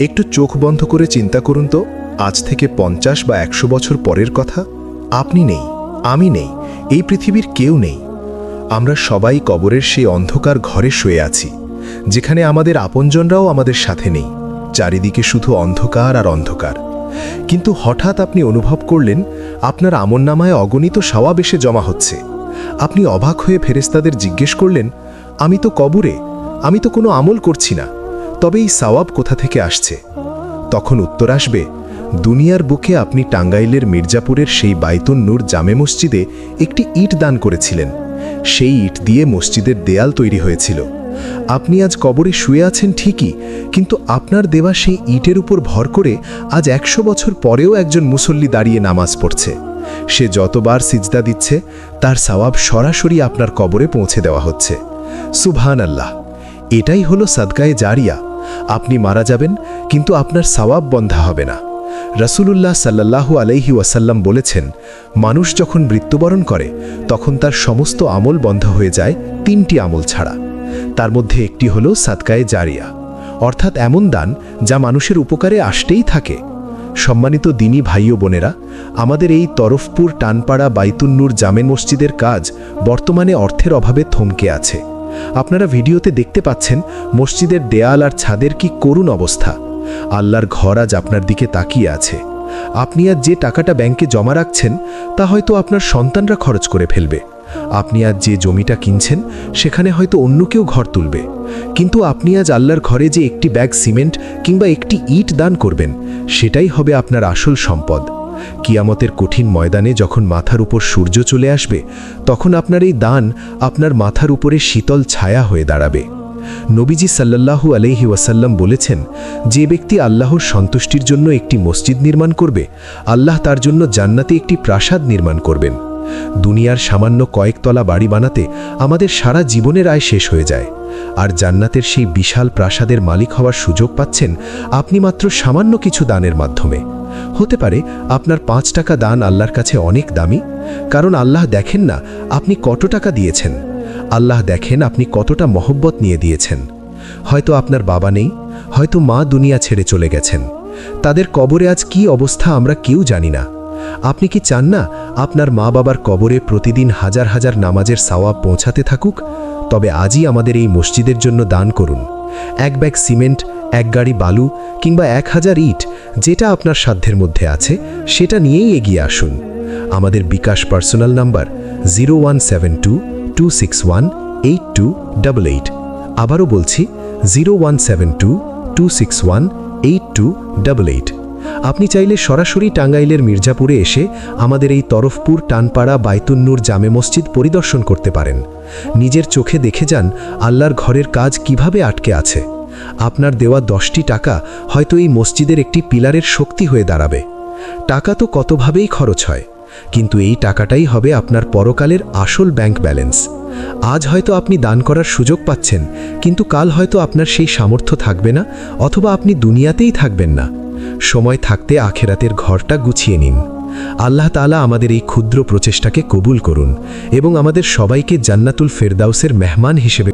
একটু চোখ বন্ধ করে চিন্তা করুন তো। আজ থেকে পঞ্চাশ বা একশো বছর পরের কথা। আপনি নেই, আমি নেই, এই পৃথিবীর কেউ নেই। আমরা সবাই কবরের সেই অন্ধকার ঘরে শুয়ে আছি, যেখানে আমাদের আপনজনরাও আমাদের সাথে নেই। চারিদিকে শুধু অন্ধকার আর অন্ধকার। কিন্তু হঠাৎ আপনি অনুভব করলেন, আপনার আমন্নামায় অগণিত সওয়াব এসে জমা হচ্ছে। আপনি অবাক হয়ে ফেরেস্তাদের জিজ্ঞেস করলেন, আমি তো কবরে, আমি তো কোনো আমল করছি না। তবে এই সওয়াব কোথা থেকে আসছে? তখন উত্তর আসবে, দুনিয়ার বুকে আপনি টাঙ্গাইলের মির্জাপুরের সেই বাইতুন নূর জামে মসজিদে একটি ইট দান করেছিলেন। সেই ইট দিয়ে মসজিদের দেয়াল তৈরি হয়েছিল। আপনি আজ কবরে শুয়ে আছেন ঠিকই, কিন্তু আপনার দেওয়া সেই ইটের উপর ভর করে আজ একশো বছর পরেও একজন মুসল্লি দাঁড়িয়ে নামাজ পড়ছে। সে যতবার সিজদা দিচ্ছে, তার সওয়াব সরাসরি আপনার কবরে পৌঁছে দেওয়া হচ্ছে। সুবহান আল্লাহ এটাই হলো সাদকায়ে জারিয়া। আপনি মারা যাবেন, কিন্তু আপনার সওয়াব বন্ধা হবে না। রসুলুল্লাহ সাল্লাল্লাহু আলাইহি ওয়াসাল্লাম বলেছেন, মানুষ যখন মৃত্যুবরণ করে, তখন তার সমস্ত আমল বন্ধ হয়ে যায় তিনটি আমল ছাড়া। তার মধ্যে একটি হলো সাদকায়ে জারিয়া। অর্থাৎ এমন দান যা মানুষের উপকারে আসতেই থাকে। সম্মানিত দিনী ভাই বোনেরা, আমাদের এই তরফপুর টানপাড়া বাইতুন্নুর জামেন মসজিদের কাজ বর্তমানে অর্থের অভাবে থমকে আছে। আপনারা ভিডিওতে দেখতে পাচ্ছেন মসজিদের দেয়াল আর ছাদের কি করুণ অবস্থা। আল্লাহর ঘর আজ আপনার দিকে তাকিয়ে আছে। আপনি আজ যে টাকাটা ব্যাংকে জমা রাখছেন, তা হয়তো আপনার সন্তানরা খরচ করে ফেলবে। আপনি আজ যে জমিটা কিনছেন, সেখানে হয়তো অন্য কেউ ঘর তুলবে। কিন্তু আপনি আজ আল্লাহর ঘরে যে একটি ব্যাগ সিমেন্ট কিংবা একটি ইট দান করবেন, সেটাই হবে আপনার আসল সম্পদ। কিয়ামতের কঠিন ময়দানে যখন মাথার উপর সূর্য চলে আসবে, তখন আপনার এই দান আপনার মাথার উপরে শীতল ছায়া হয়ে দাঁড়াবে। নবীজি সাল্লাল্লাহু আলহি ওয়াসাল্লাম বলেছেন, যে ব্যক্তি আল্লাহর সন্তুষ্টির জন্য একটি মসজিদ নির্মাণ করবে, আল্লাহ তার জন্য জান্নাতে একটি প্রাসাদ নির্মাণ করবেন। দুনিয়ার সামান্য কয়েকতলা বাড়ি বানাতে আমাদের সারা জীবনের আয় শেষ হয়ে যায়। আর জান্নাতের সেই বিশাল প্রাসাদের মালিক হওয়ার সুযোগ পাচ্ছেন আপনি মাত্র সামান্য কিছু দানের মাধ্যমে। হতে পারে আপনার পাঁচ টাকা দান আল্লাহর কাছে অনেক দামি, কারণ আল্লাহ দেখেন না আপনি কত টাকা দিয়েছেন। আল্লাহ দেখেন আপনি কতটা মহব্বত নিয়ে দিয়েছেন। হয়তো আপনার বাবা নেই, হয়তো মা দুনিয়া ছেড়ে চলে গেছেন। তাদের কবরে আজ কি অবস্থা আমরা কেউ জানি না। আপনি কি চান না আপনার মা বাবার কবরে প্রতিদিন হাজার হাজার নামাজের সাওয়াব পৌঁছাতে থাকুক? তবে আজই আমাদের এই মসজিদের জন্য দান করুন। এক ব্যাগ সিমেন্ট এক গাড়ি বালু কিংবা এক হাজার ইট যেটা আপনার সাধ্যের মধ্যে আছে, সেটা নিয়েই এগিয়ে আসুন। আমাদের bKash personal number zero one seven two two six one eight two double eight. আবারও বলছি, zero one seven two two six one eight two double eight. আপনি চাইলে সরাসরি টাঙ্গাইলের মির্জাপুরে এসে আমাদের এই তরফপুর টানপাড়া বাইতুন্নুর জামে মসজিদ পরিদর্শন করতে পারেন। নিজের চোখে দেখে যান আল্লাহর ঘরের কাজ কীভাবে আটকে আছে। আপনার দেওয়া দশটি টাকা হয়তো এই মসজিদের একটি পিলারের শক্তি হয়ে দাঁড়াবে। টাকা তো কতভাবেই খরচ হয়, কিন্তু এই টাকাটাই হবে আপনার পরকালের আসল ব্যাংক ব্যালেন্স। আজ হয়তো আপনি দান করার সুযোগ পাচ্ছেন, কিন্তু কাল হয়তো আপনার সেই সামর্থ্য থাকবে না, অথবা আপনি দুনিয়াতেই থাকবেন না। সময় থাকতে আখেরাতের ঘরটা গুছিয়ে নিন। আল্লাহ তালা আমাদের এই ক্ষুদ্র প্রচেষ্টাকে কবুল করুন এবং আমাদের সবাইকে জান্নাতুল ফেরদাউসের মেহমান হিসেবে